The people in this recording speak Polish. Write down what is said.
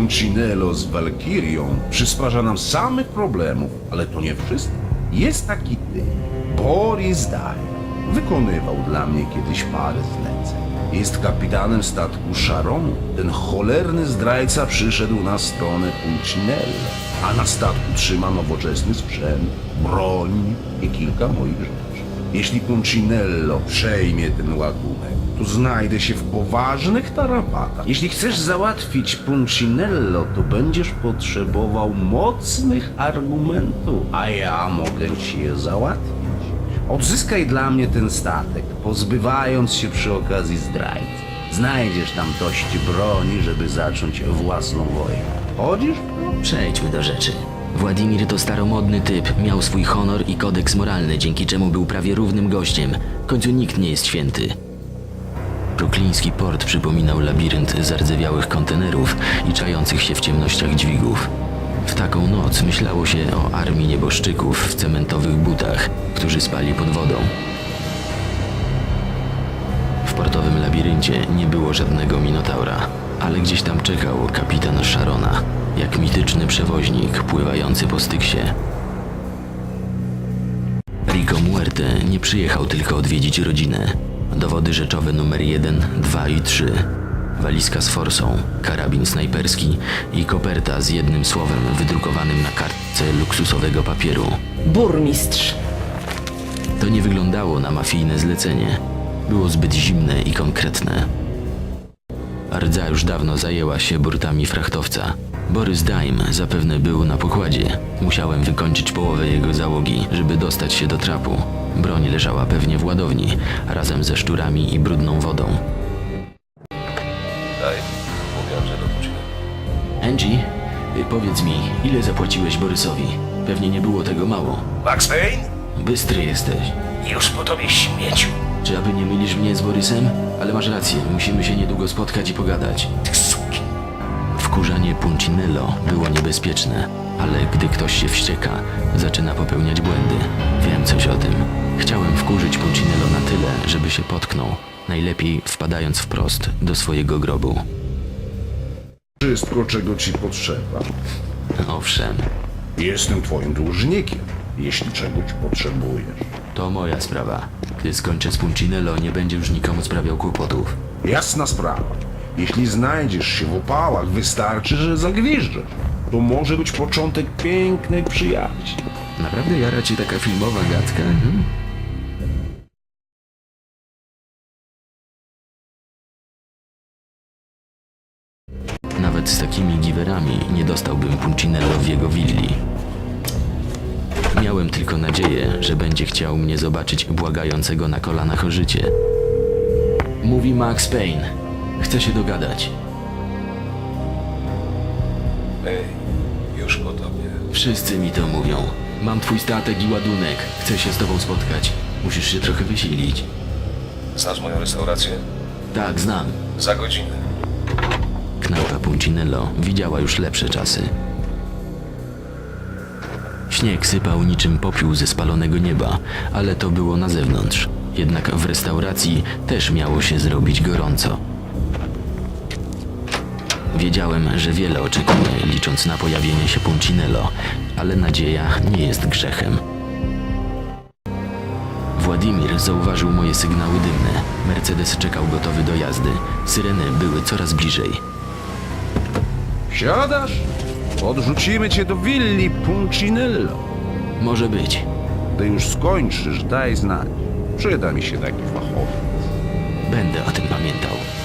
Puncinello z Walkirią przysparza nam samych problemów, ale to nie wszystko. Jest taki ty, Boris Daj. Wykonywał dla mnie kiedyś parę zleceń. Jest kapitanem statku Sharonu. Ten cholerny zdrajca przyszedł na stronę Puncinello, a na statku trzyma nowoczesny sprzęt, broń i kilka moich rzeczy. Jeśli Puncinello przejmie ten ładunek, to znajdę się w poważnych tarapatach. Jeśli chcesz załatwić Puncinello, to będziesz potrzebował mocnych argumentów, a ja mogę ci je załatwić. Odzyskaj dla mnie ten statek, pozbywając się przy okazji zdrajcy. Znajdziesz tam dość broni, żeby zacząć własną wojnę. Chodzisz? Przejdźmy do rzeczy. Władimir to staromodny typ, miał swój honor i kodeks moralny, dzięki czemu był prawie równym gościem. W końcu nikt nie jest święty. Brukliński port przypominał labirynt zardzewiałych kontenerów i czających się w ciemnościach dźwigów. W taką noc myślało się o armii nieboszczyków w cementowych butach, którzy spali pod wodą. W portowym labiryncie nie było żadnego minotaura, ale gdzieś tam czekał kapitan Sharona, jak mityczny przewoźnik pływający po styksie. Rico Muerte nie przyjechał tylko odwiedzić rodzinę. Dowody rzeczowe numer 1, 2 i 3. Walizka z forsą, karabin snajperski i koperta z jednym słowem wydrukowanym na kartce luksusowego papieru. Burmistrz. To nie wyglądało na mafijne zlecenie. Było zbyt zimne i konkretne. Rdza już dawno zajęła się burtami frachtowca. Borys Daim zapewne był na pokładzie. Musiałem wykończyć połowę jego załogi, żeby dostać się do trapu. Broń leżała pewnie w ładowni, razem ze szczurami i brudną wodą. Daj, mówią, że do Puccino. Angie, y, powiedz mi, ile zapłaciłeś Borysowi? Pewnie nie było tego mało. Max Payne? Bystry jesteś. Już po tobie śmieciu. Czy aby nie mylisz mnie z Borysem? Ale masz rację, musimy się niedługo spotkać i pogadać. Wkurzanie Puncinello było niebezpieczne, ale gdy ktoś się wścieka, zaczyna popełniać błędy. Wiem coś o tym. Chciałem wkurzyć Puncinello na tyle, żeby się potknął, najlepiej wpadając wprost do swojego grobu. Wszystko, czego ci potrzeba. Owszem, Jestem twoim dłużnikiem, jeśli czegoś potrzebujesz. To moja sprawa. Gdy skończę z Puncinello, nie będzie już nikomu sprawiał kłopotów. Jasna sprawa. Jeśli znajdziesz się w opałach, wystarczy, że zagwiżdżesz. To może być początek pięknej przyjaźni. Naprawdę jara cię taka filmowa gadka? Hmm? Nawet z takimi giwerami nie dostałbym Puncinello w jego willi. Miałem tylko nadzieję, że będzie chciał mnie zobaczyć błagającego na kolanach o życie. Mówi Max Payne. Chce się dogadać. Ej, już po tobie. Wszyscy mi to mówią. Mam twój statek i ładunek. Chcę się z tobą spotkać. Musisz się trochę wysilić. Znasz moją restaurację? Tak, znam. Za godzinę. Knajpa Puncinello widziała już lepsze czasy. Śnieg sypał niczym popiół ze spalonego nieba, ale to było na zewnątrz. Jednak w restauracji też miało się zrobić gorąco. Wiedziałem, że wiele oczekuje, licząc na pojawienie się Puncinello, ale nadzieja nie jest grzechem. Władimir zauważył moje sygnały dymne. Mercedes czekał gotowy do jazdy. Syreny były coraz bliżej. Siadasz? Odrzucimy cię do willi, Puncinello. Może być. Gdy już skończysz, daj znać. Przyda mi się taki fachowiec. Będę o tym pamiętał.